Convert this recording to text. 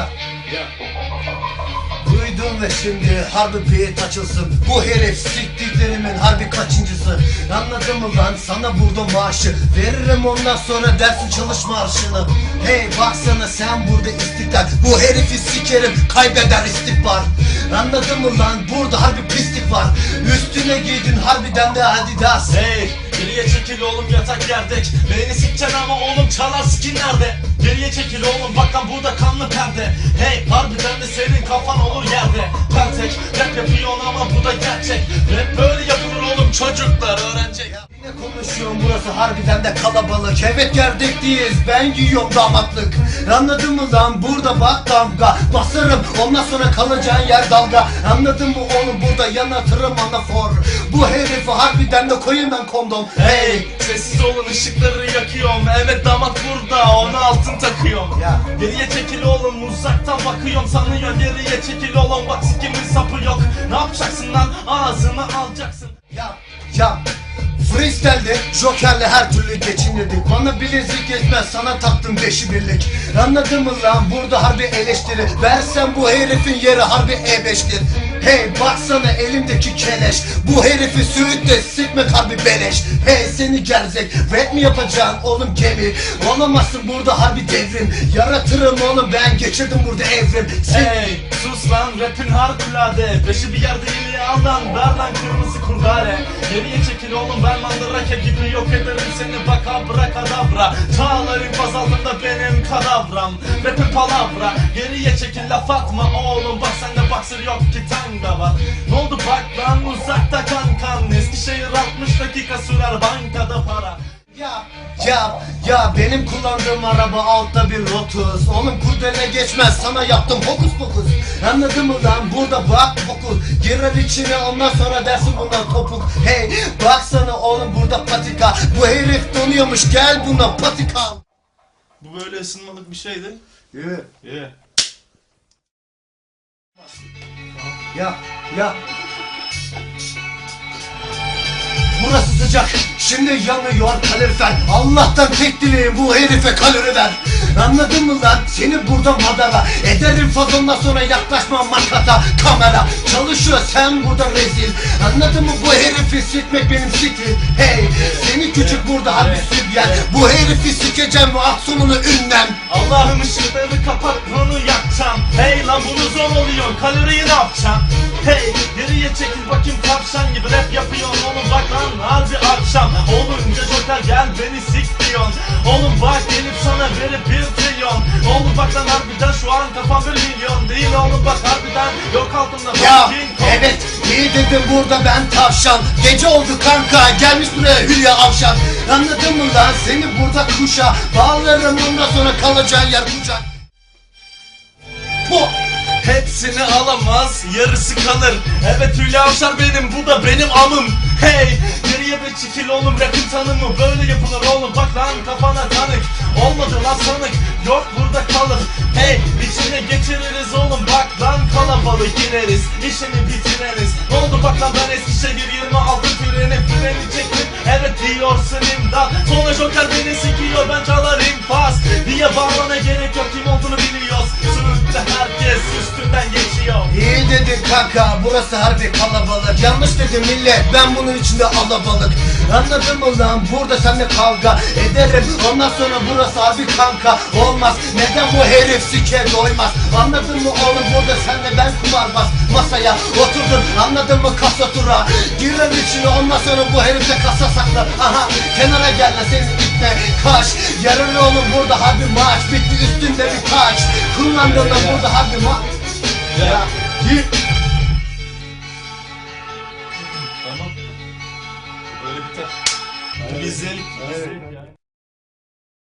Ya. Ya Duydum ve şimdi harbi beat açılsın. Bu herif siktiklerimin harbi kaçıncısı? Anladın mı lan? Sana burada maaşı Veririm ondan sonra dersin çalış marşını Hey baksana sen burada istiklal. Bu herifi sikerim kaybeder istikbar Anladın mı lan? Burada harbi pislik var. Üstüne giydin harbiden de adidas Hey geriye çekil oğlum yatak yerdek. Beni sikeceksin ama oğlum çalar skin nerede? Geriye çekil oğlum bak lan burada kanlı perde Hey harbiden de senin kafan olur yerde. Pentek rap yapıyorsun ama bu da gerçek. Rap böyle çocuklar öğrenecek. Yine konuşuyorum burası harbiden de kalabalık. Evet gerdekliyiz ben giyiyorum damatlık. Anladın mı lan? Burada bak damga. Basarım ondan sonra kalacağın yer dalga. Anladın mı oğlum? Burada yanatırım anafor. Bu herifi harbiden de koyayım ben kondom. Hey! Sessiz olun ışıkları yakıyorum. Evet damat burada. Ona altın takıyorum. Ya. Geriye çekil oğlum uzaktan bakıyorum. Sanıyor Geriye çekil oğlum. Bak sikimin sapı yok. Ne yapacaksın lan? Ağzını alacaksın Joker'le her türlü geçinirdik. Bana bilezik geçmez sana taktım beşi birlik. Anladın mı lan? Burada harbi eleştiri. Versen bu herifin yeri harbi E5'tir Hey baksana elimdeki keleş. Bu herifi söğütle sikmek harbi beleş. Hey seni gerzek. Rap mi yapacaksın oğlum gemi? Olamazsın burada harbi devrim. Yaratırım oğlum ben geçirdim burada evrim. Sen Hey sus lan rapin harikulade. Beşi bir yer değil ya lan. Ver lan kırmızı kurdale Geriye çekil oğlum ben abra kadabra Çağların baz altında benim kadavram. Rapin palavra. Geriye çekil laf atma oğlum. Bak sende boxer yok ki tanga var. Ne oldu bak lan uzakta kan kan. Eskişehir 60 dakika sürer bankada para Ya ya benim kullandığım araba altta bir Lotus. Oğlum kurdele geçmez sana yaptım hokus pokus. Anladın mı lan? Burada bak fokus Girer içine ondan sonra dersin bundan topuk. Hey baksana oğlum burada patika. Bu herif donuyormuş gel buna patika. Bu böyle ısınmalık bir şeydi. Yeah. Yeah. Ya ya Burası sıcak. Şimdi yanıyor kalorifer. Allah'tan tek dileğim bu herife kalori ver. Anladın mı lan? Seni burada madara. Ederim fazondan sonra yaklaşma makata Kamera çalışıyor sen burada rezil. Anladın mı? Bu herifi sikmek benim stil. Hey seni küçük burada harbi sübyen Bu herifi sikeceğim ve aksonunu ünlem. Allah'ım ışıkları kapat bunu oluyor kaloriyi ne yapacağım Hey geriye çekil bakayım tavşan gibi. Rap yapıyorsun Oğlum bak lan harbi akşam. Olunca joker gel beni sik diyorsun. Oğlum bak gelip sana verip bir trilyon. Oğlum bak lan harbiden şu an kafam bir milyon. Değil oğlum bak harbiden yok altımda Ya evet iyi dedim burada ben tavşan. Gece oldu kanka gelmiş buraya Hülya Avşar. Anladın mı lan seni burada kuşa Bağlarım ondan sonra kalacağın yer kucak. Bu Hepsini alamaz, yarısı kalır Evet Hülya Avşar benim, bu da benim amım. Hey, geriye bir çekil oğlum rapin tanımı Böyle yapılır oğlum, bak lan kafana tanık. Olmadı lan sanık, yok burada kalır. Hey, içine geçiririz oğlum. Bak lan kalabalık ineriz, işini bitiririz. Ne oldu? Bak lan ben Eskişehir 26 freni freni çektim. Evet diyorsun imdat. Sonra Joker beni sikiyor, ben çalarım pas Diye bağırmana gerek yok, kim olduğunu biliyoruz Dedin kanka burası harbi kalabalık. Yanlış dedim millet ben bunun içinde alabalık. Anladın mı lan? Burada seninle kavga ederim. Ondan sonra burası harbi kanka olmaz. Neden bu herif sike doymaz? Anladın mı oğlum? Burada senle ben kumarbaz Masaya oturdun anladın mı? Kasa tura Girer içine ondan sonra bu herif de kasa saklar Aha kenara gel lan senin ipne kaç Yarın oğlum burada harbi maaş bitti üstünde bir taç. Kullandığında burada harbi ma ya git Tamam. Böyle biter. Güzel. Evet. Güzel yani.